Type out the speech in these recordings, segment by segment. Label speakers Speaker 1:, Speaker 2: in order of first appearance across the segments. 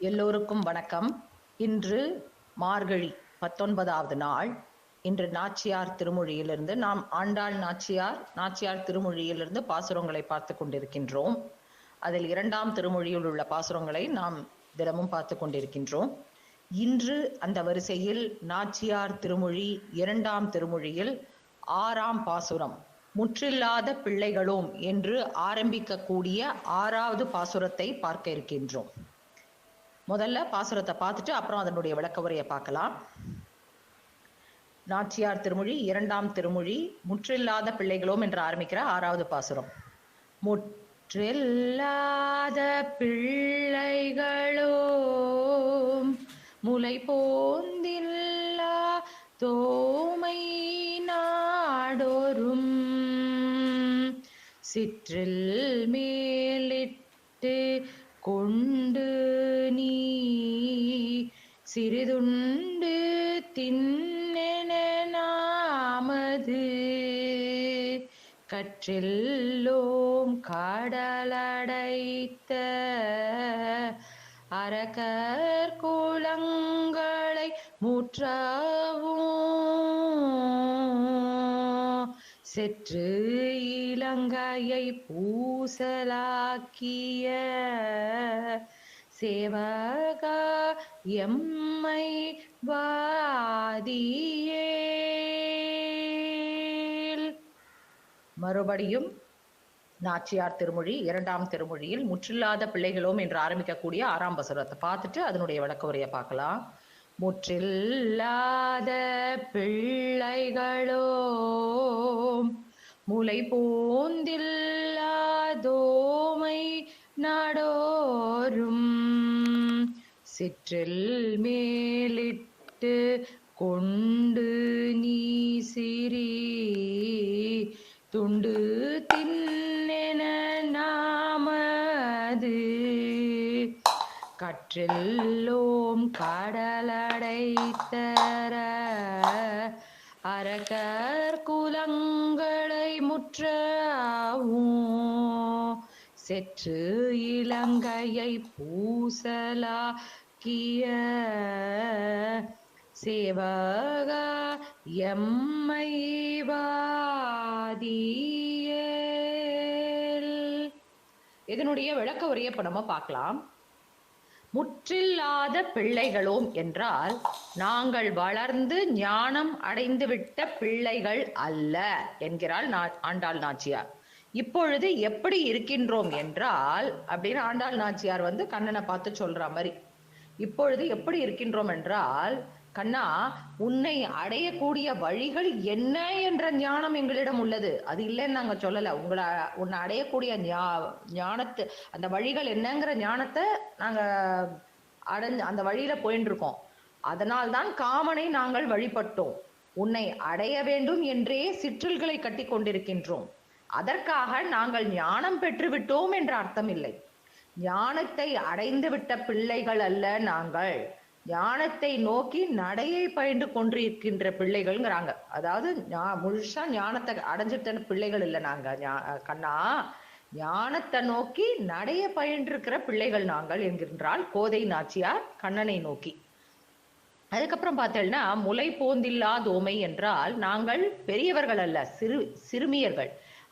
Speaker 1: எல்லோருக்கும் வணக்கம். இன்று மார்கழி பத்தொன்பதாவது நாள். இன்று நாச்சியார் திருமொழியிலிருந்து நாம் ஆண்டாள் நாச்சியார் நாச்சியார் திருமொழியிலிருந்து பாசுரங்களை பார்த்து கொண்டிருக்கின்றோம். அதில் இரண்டாம் திருமொழியில் உள்ள பாசுரங்களை நாம் தினமும் பார்த்து கொண்டிருக்கின்றோம். இன்று அந்த வரிசையில் நாச்சியார் திருமொழி இரண்டாம் திருமொழியில் ஆறாம் பாசுரம் முற்றில்லாத பிள்ளைகளும் என்று ஆரம்பிக்கக்கூடிய ஆறாவது பாசுரத்தை பார்க்க இருக்கின்றோம். முதல்ல பாசுரத்தை பார்த்துட்டு அப்புறம் அதனுடைய விளக்க உரையை பார்க்கலாம். நாச்சியார் திருமொழி இரண்டாம் திருமொழி முற்றில்லாத பிள்ளைகளோம் என்று ஆரம்பிக்கிற ஆறாவது பாசுரம். முற்றில்லாத பிள்ளைகளோம் முலை போந்தில்லா தோமை நாடோறும் சிற்றில் மேலிட்டு கொண்டு சிறிதுண்டு தின்னென நாமது. கற்றெல்லோம் காடலடைத்த அரக்கர் குளங்களை மூற்றவும். செற்று இலங்கையை பூசலாக்கிய சேவகா எம்மை வாதியேல். மறுபடியும் நாச்சியார் திருமொழி இரண்டாம் திருமொழியில் முற்றில்லாத பிள்ளைகளோம் என்று ஆரம்பிக்கக்கூடிய ஆறாம் பசுரத்தை பார்த்துட்டு அதனுடைய விளக்க உரையை பார்க்கலாம். முற்றில்லாத பிள்ளைகளோ முளை பூந்தில் சிற்றில் மேலிட்டு கொண்டு நீ சிறி. துண்டு தின்னென நாமது. கற்றெல்லோம் கடலடைத்தர. அரகர் குலங்களை முற்றவும். செற்று இலங்கையை பூசலா கிய சேவக எம்மை இதனுடைய விளக்க உரையை இப்ப நம்ம பார்க்கலாம். முற்றில்லாத பிள்ளைகளோம் என்றால் நாங்கள் வளர்ந்து ஞானம் அடைந்துவிட்ட பிள்ளைகள் அல்ல என்கிறாள் நா- ஆண்டாள் நாச்சியார். இப்பொழுது எப்படி இருக்கின்றோம் என்றால் அப்படின்னு ஆண்டாள் நாச்சியார் வந்து கண்ணனை பார்த்து சொல்ற மாதிரி இப்பொழுது எப்படி இருக்கின்றோம் என்றால் கண்ணா உன்னை அடையக்கூடிய வழிகள் என்ன என்ற ஞானம் எங்களிடம் உள்ளது. அது இல்லைன்னு நாங்க சொல்லல. உங்களை உன்னை அடையக்கூடிய ஞா- ஞானத்து அந்த வழிகள் என்னங்கிற ஞானத்தை நாங்க அடைஞ்சு அந்த வழியில போயின்னு இருக்கோம் அதனால்தான் காமனை நாங்கள் வழிபட்டோம். உன்னை அடைய வேண்டும் என்றே சிற்றில்களை கட்டி கொண்டிருக்கின்றோம் அதற்காக நாங்கள் ஞானம் பெற்றுவிட்டோம் என்ற அர்த்தம் இல்லை. ஞானத்தை அடைந்து விட்ட பிள்ளைகள் அல்ல நாங்கள். ஞானத்தை நோக்கி நடையை பயின்று கொண்டிருக்கின்ற பிள்ளைகள்ங்கிறாங்க. அதாவது முழுசா ஞானத்தை அடைஞ்சிட்ட பிள்ளைகள் இல்லை நாங்க. கண்ணா ஞானத்தை நோக்கி நடைய பயின்றிருக்கிற பிள்ளைகள் நாங்கள் என்கின்றால் கோதை நாச்சியார் கண்ணனை நோக்கி. அதுக்கப்புறம் பார்த்தேன்னா முலை போந்தில்லா தோமை என்றால் நாங்கள் பெரியவர்கள் அல்ல சிறு சிறுமியர்கள்.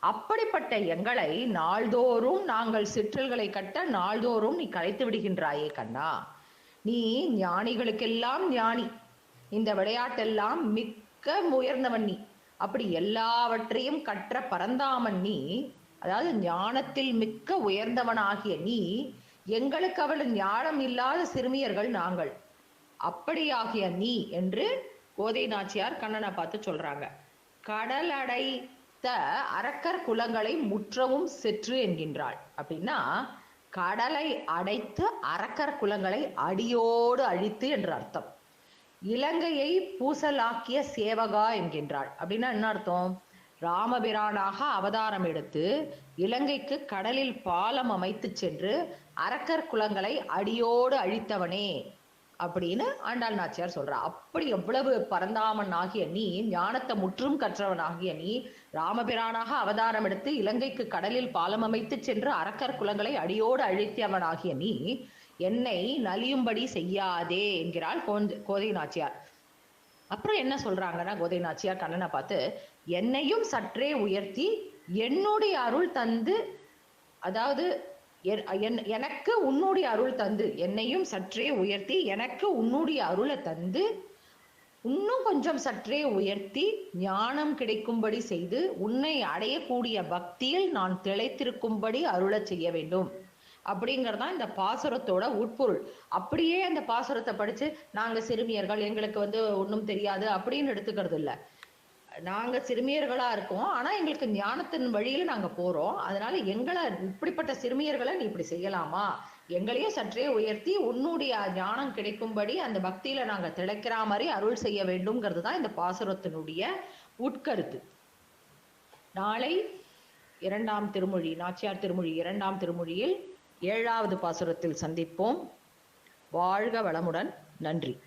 Speaker 1: அப்படிப்பட்ட எங்களை நாள்தோறும் நாங்கள் சிற்றல்களை கட்ட நாள்தோறும் நீ கலைத்து விடுகின்றாயே கண்ணா. நீ ஞானிகளுக்கெல்லாம் ஞானி. இந்த விளையாட்டெல்லாம் மிக்க உயர்ந்தவன் நீ. அப்படி எல்லாவற்றையும் கற்ற பரந்தாமன் நீ அதாவது ஞானத்தில் மிக்க உயர்ந்தவனாகிய நீ எங்களுக்கு அவள் ஞானம் இல்லாத சிறுமியர்கள் நாங்கள். அப்படியாகிய நீ என்று கோதை நாச்சியார் கண்ணனை பார்த்து சொல்றாங்க. கடலடை அடைத்த அரக்கர் குலங்களை முற்றவும் செற்று என்கின்றாள். அப்படின்னா கடலை அடைத்து அரக்கர் குலங்களை அடியோடு அழித்து என்று அர்த்தம். இலங்கையை பூசலாக்கிய சேவகா என்கின்றாள். அப்படின்னா என்ன அர்த்தம்? ராமபிரானாக அவதாரம் எடுத்து இலங்கைக்கு கடலில் பாலம் அமைத்து சென்று அரக்கர் குலங்களை அடியோடு அழித்தவனே அப்படின்னு ஆண்டாள் நாச்சியார் சொல்றா. அப்படி எவ்வளவு பரந்தாமன் ஆகிய நீ ஞானத்தை முற்றும் கற்றவன் ஆகிய நீ ராமபிரானாக அவதாரம் எடுத்து இலங்கைக்கு கடலில் பாலம் அமைத்து சென்று அரக்கர் குலங்களை அடியோடு அழித்தவன் ஆகிய நீ என்னை நலியும்படி செய்யாதே என்கிறாள் கோந்து கோதை நாச்சியார். அப்புறம் என்ன சொல்றாங்கன்னா கோதை நாச்சியார் கண்ணனை பார்த்து என்னையும் சற்றே உயர்த்தி என்னுடைய அருள் தந்து அதாவது எனக்கு உன்னுடைய அருள் தந்து. என்னையும் சற்றே உயர்த்தி எனக்கு உன்னுடைய அருளை தந்து இன்னும் கொஞ்சம் சற்றே உயர்த்தி ஞானம் கிடைக்கும்படி செய்து உன்னை அடையக்கூடிய பக்தியில் நான் திளைத்திருக்கும்படி அருளச் செய்ய வேண்டும். அப்படிங்கறதுதான் இந்த பாசுரத்தோட உட்பொருள். அப்படியே அந்த பாசுரத்தை படிச்சு நாங்க சிறுமியர்கள் எங்களுக்கு வந்து ஒன்றும் தெரியாது அப்படின்னு எடுத்துக்கிறது இல்லை நாங்க சிறுமியர்களா இருக்கோம். ஆனா எங்களுக்கு ஞானத்தின் வழியில நாங்க போறோம். அதனால எங்களை இப்படிப்பட்ட சிறுமியர்களை நீ இப்படி செய்யலாமா? எங்களையும் சற்றே உயர்த்தி உன்னுடைய ஞானம் கிடைக்கும்படி அந்த பக்தியில நாங்க திளைக்கிற மாதிரி அருள் செய்ய வேண்டும்ங்கிறது தான் இந்த பாசுரத்தினுடைய உட்கருத்து. நாளை இரண்டாம் திருமொழி நாச்சியார் திருமொழி இரண்டாம் திருமொழியில் ஏழாவது பாசுரத்தில் சந்திப்போம். வாழ்க வளமுடன். நன்றி.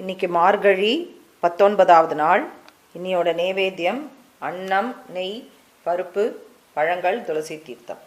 Speaker 1: இன்னைக்கு மார்கழி பத்தொன்பதாவது நாள். இன்னியோட நேவேத்தியம் அன்னம் நெய் பருப்பு பழங்கள் துளசி தீர்த்தம்.